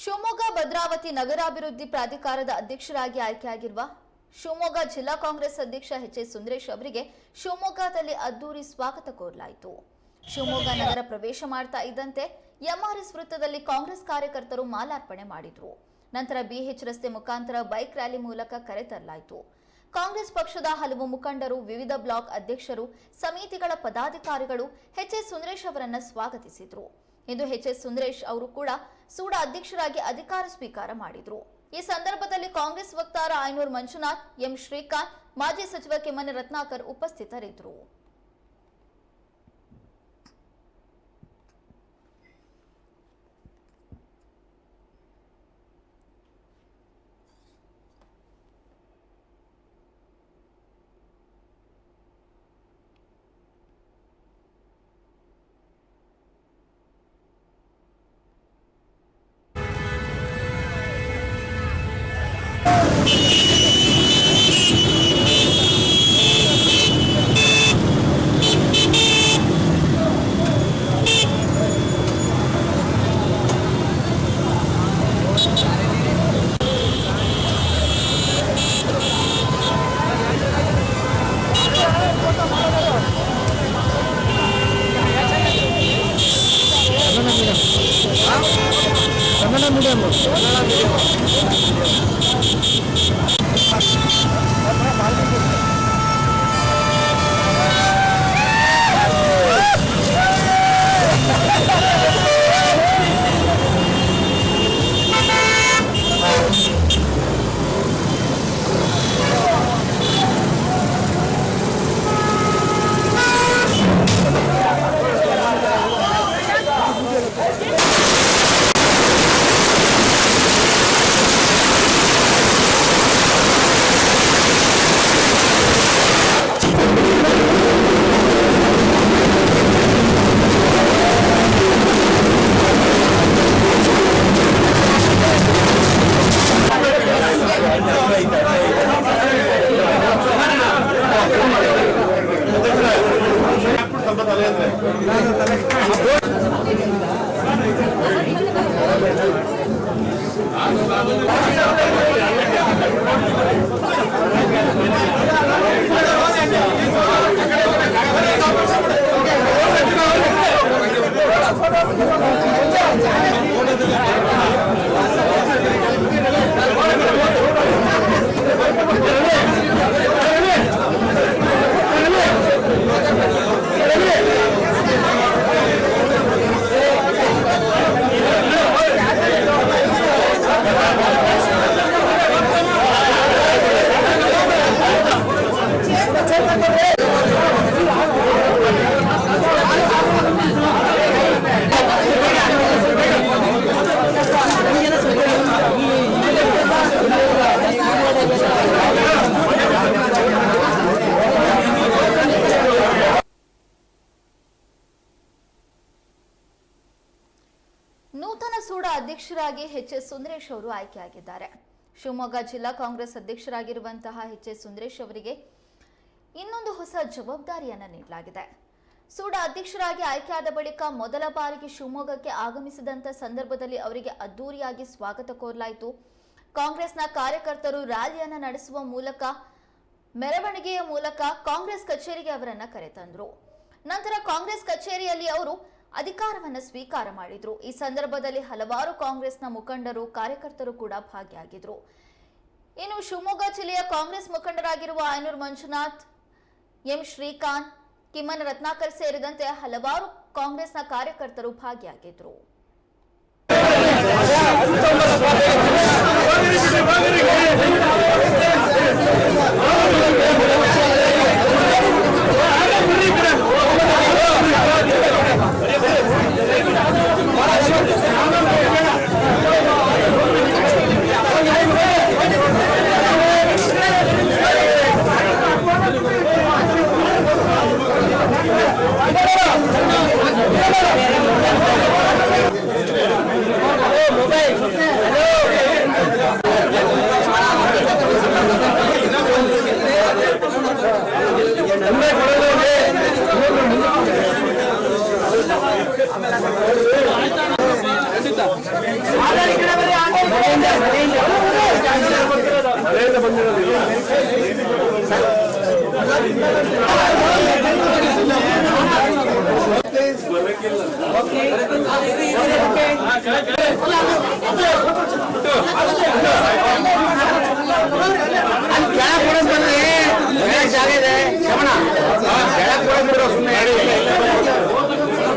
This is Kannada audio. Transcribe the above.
ಶಿವಮೊಗ್ಗ ಭದ್ರಾವತಿ ನಗರಾಭಿವೃದ್ಧಿ ಪ್ರಾಧಿಕಾರದ ಅಧ್ಯಕ್ಷರಾಗಿ ಆಯ್ಕೆಯಾಗಿರುವ ಶಿವಮೊಗ್ಗ ಜಿಲ್ಲಾ ಕಾಂಗ್ರೆಸ್ ಅಧ್ಯಕ್ಷ ಎಚ್ ಎಸ್ ಸುಂದರೇಶ್ ಅವರಿಗೆ ಶಿವಮೊಗ್ಗದಲ್ಲಿ ಅದ್ದೂರಿ ಸ್ವಾಗತ ಕೋರಲಾಯಿತು. ಶಿವಮೊಗ್ಗ ನಗರ ಪ್ರವೇಶ ಮಾಡ್ತಾ ಇದ್ದಂತೆ ಎಂಆರ್ಎಸ್ ವೃತ್ತದಲ್ಲಿ ಕಾಂಗ್ರೆಸ್ ಕಾರ್ಯಕರ್ತರು ಮಾಲಾರ್ಪಣೆ ಮಾಡಿದ್ರು. ನಂತರ ಬಿಎಚ್ ರಸ್ತೆ ಮುಖಾಂತರ ಬೈಕ್ ರ್ಯಾಲಿ ಮೂಲಕ ಕರೆತರಲಾಯಿತು ಕಾಂಗ್ರೆಸ್ ಪಕ್ಷದ ಹಲವು ಮುಖಂಡರು, ವಿವಿಧ ಬ್ಲಾಕ್ ಅಧ್ಯಕ್ಷರು, ಸಮಿತಿಗಳ ಪದಾಧಿಕಾರಿಗಳು ಎಚ್ ಎಸ್ ಸುಂದರೇಶ್ ಅವರನ್ನು ಸ್ವಾಗತಿಸಿದ್ರು. ಇಂದು ಎಚ್ ಎಸ್ ಸುಂದರೇಶ್ ಅವರು ಕೂಡ ಸೂಡ ಅಧ್ಯಕ್ಷರಾಗಿ ಅಧಿಕಾರ ಸ್ವೀಕಾರ ಮಾಡಿದ್ರು. ಈ ಸಂದರ್ಭದಲ್ಲಿ ಕಾಂಗ್ರೆಸ್ ವಕ್ತಾರ ಆಯನೂರ್ ಮಂಜುನಾಥ್, ಎಂ ಶ್ರೀಕಾಂತ್, ಮಾಜಿ ಸಚಿವ ಕೆಮ್ಮನೆ ರತ್ನಾಕರ್ ಉಪಸ್ಥಿತರಿದ್ದರು. não miremos. ಸೂಡ ಅಧ್ಯಕ್ಷರಾಗಿ ಎಚ್ ಎಸ್ ಸುಂದರೇಶ್ ಅವರು ಆಯ್ಕೆಯಾಗಿದ್ದಾರೆ. ಶಿವಮೊಗ್ಗ ಜಿಲ್ಲಾ ಕಾಂಗ್ರೆಸ್ ಅಧ್ಯಕ್ಷರಾಗಿರುವಂತಹ ಎಚ್ ಎಸ್ ಸುಂದರೇಶ್ ಅವರಿಗೆ ಇನ್ನೊಂದು ಹೊಸ ಜವಾಬ್ದಾರಿಯನ್ನ ನೀಡಲಾಗಿದೆ. ಸೂಡ ಅಧ್ಯಕ್ಷರಾಗಿ ಆಯ್ಕೆಯಾದ ಬಳಿಕ ಮೊದಲ ಬಾರಿಗೆ ಶಿವಮೊಗ್ಗಕ್ಕೆ ಆಗಮಿಸಿದಂತ ಸಂದರ್ಭದಲ್ಲಿ ಅವರಿಗೆ ಅದ್ದೂರಿಯಾಗಿ ಸ್ವಾಗತ ಕೋರಲಾಯಿತು. ಕಾಂಗ್ರೆಸ್ನ ಕಾರ್ಯಕರ್ತರು ರ್ಯಾಲಿಯನ್ನು ನಡೆಸುವ ಮೂಲಕ, ಮೆರವಣಿಗೆಯ ಮೂಲಕ ಕಾಂಗ್ರೆಸ್ ಕಚೇರಿಗೆ ಅವರನ್ನ ಕರೆತಂದ್ರು. ನಂತರ ಕಾಂಗ್ರೆಸ್ ಕಚೇರಿಯಲ್ಲಿ ಅವರು ಅಧಿಕಾರವನ್ನ ಸ್ವೀಕಾರ ಮಾಡಿದ್ರು. ಈ ಸಂದರ್ಭದಲ್ಲಿ ಹಲವಾರು ಕಾಂಗ್ರೆಸ್ನ ಮುಖಂಡರು, ಕಾರ್ಯಕರ್ತರು ಕೂಡ ಭಾಗಿಯಾಗಿದ್ರು. ಇನ್ನು ಶಿವಮೊಗ್ಗ ಜಿಲ್ಲೆಯ ಕಾಂಗ್ರೆಸ್ ಮುಖಂಡರಾಗಿರುವ ಐನೂರ್ ಮಂಜುನಾಥ್, ಎಂ ಶ್ರೀಕಾಂತ್, ಕಿಮ್ಮನ ರತ್ನಾಕರ್ ಸೇರಿದಂತೆ ಹಲವಾರು ಕಾಂಗ್ರೆಸ್ನ ಕಾರ್ಯಕರ್ತರು ಭಾಗಿಯಾಗಿದ್ರು. ಕೆಳಗ್ ಕೊಡೋದ್ ಕೆಳಗ್ ಜಾಗ ಇದೆ. ಕೆಳಗ್ ಸುಮ್ಮನೆ ಸುಮ್ಮನೆ